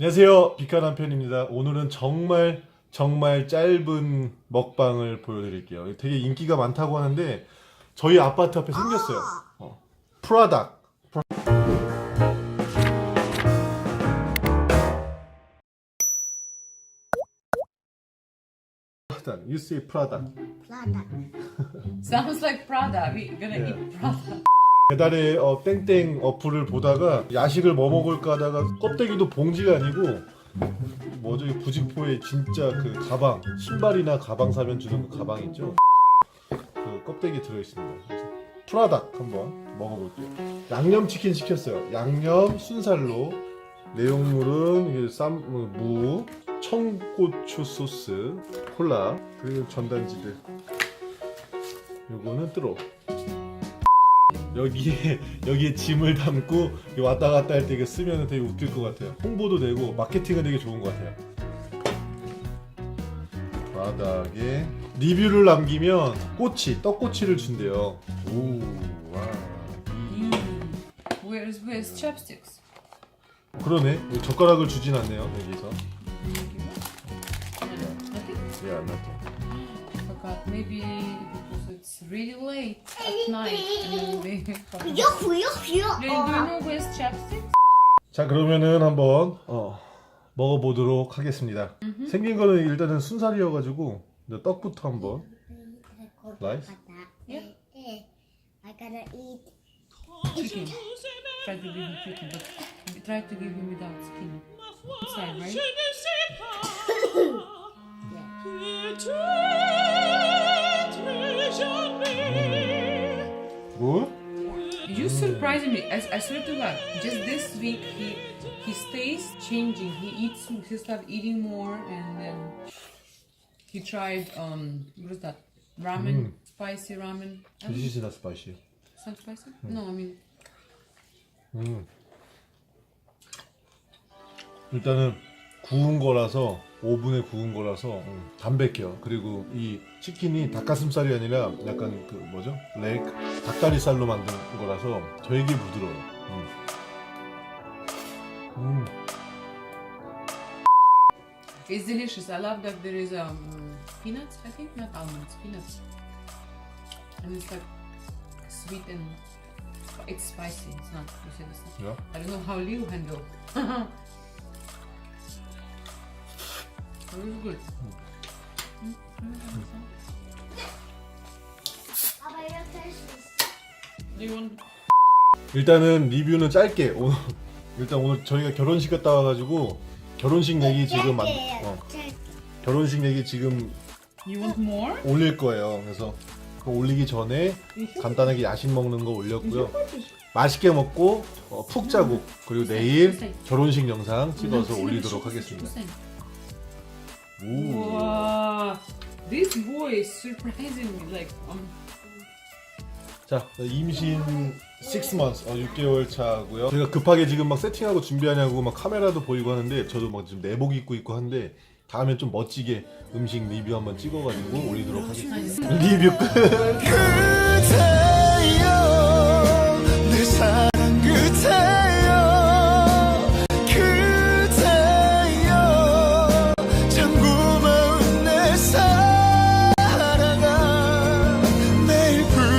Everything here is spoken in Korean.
안녕하세요. 비카 남 편입니다. 오늘은 정말 정말 짧은 먹방을 보여드릴게요. 되게 인기가 많다고 하는데 저희 아파트 앞에 생겼어요. 어. 프라닭. 프라닭. You say 프라닭. Prada. Sounds like Prada. We gonna Yeah. eat Prada. 배달의 어, 땡땡 어플을 보다가 야식을 뭐 먹을까 하다가 껍데기도 봉지가 아니고 뭐죠? 이 부직포에 진짜 그 가방 신발이나 가방 사면 주는 그 가방 있죠? 그 껍데기 들어있습니다. 프라닭 한번 먹어볼게요. 양념치킨 시켰어요. 양념 순살로 내용물은 이게 쌈무 청고추 소스 콜라 그리고 전단지들. 요거는 뜰어 여기에 여기에 짐을 담고 왔다 갔다 할 때 이거 쓰면 되게 웃길 것 같아요. 홍보도 되고 마케팅은 되게 좋은 것 같아요. 바닥에 리뷰를 남기면 꼬치 떡꼬치를 준대요. 오 와. Mm. Where's where's chopsticks? 그러네. 여기 젓가락을 주진 않네요 여기서. 예, 안 났죠. Forgot. Maybe because it's really late at night. And they. Yuck, yuck, yuck. Do you do you know where's chopsticks? 자 그러면은 한번 어, 먹어보도록 하겠습니다. 생긴 거는 일단은 순살이어가지고 이제 떡부터 한번. Nice. Yeah. I gotta eat. Chicken. Try to give him chicken, but try to give him without skin. Inside, right? 굿. You surprising me. I, I swear to God, just this week he he stays changing. He eats. He started eating more, and then he tried um what is that ramen, spicy ramen. I don't- This is not spicy. Not spicy. No, I mean 음. 일단은 구운 거라서 오븐에 구운 거라서 음, 담백해요. 그리고 이 치킨이 닭가슴살이 아니라 약간 그 뭐죠? 레이크 닭다리살로 만든 거라서 되게 부드러워요. 음. 음. it's delicious. I love that there is um peanuts. I think not almonds, peanuts, and it's like sweet and it's spicy. It's not. You said it's not. Yeah. I don't know how Liu handle. 일단은 리뷰는 짧게 오늘 일단 오늘 저희가 결혼식 갔다 와가지고 결혼식 얘기 지금 만, 어, 결혼식 얘기 지금 You want more? 올릴 거예요. 그래서 그 올리기 전에 간단하게 야식 먹는 거 올렸고요. 맛있게 먹고 어, 푹 자고 그리고 내일 결혼식 영상 찍어서 올리도록 하겠습니다. 오. Wow, this boy is surprising me. Like, um, 자 임신 6 months 어, 6개월 차고요. 제가 급하게 지금 막 세팅하고 준비하냐고 막 카메라도 보이고 하는데 저도 막 지금 내복 입고 있고 한데 다음에 좀 멋지게 음식 리뷰 한번 찍어가지고 올리도록 하겠습니다. 리뷰 끝. 그대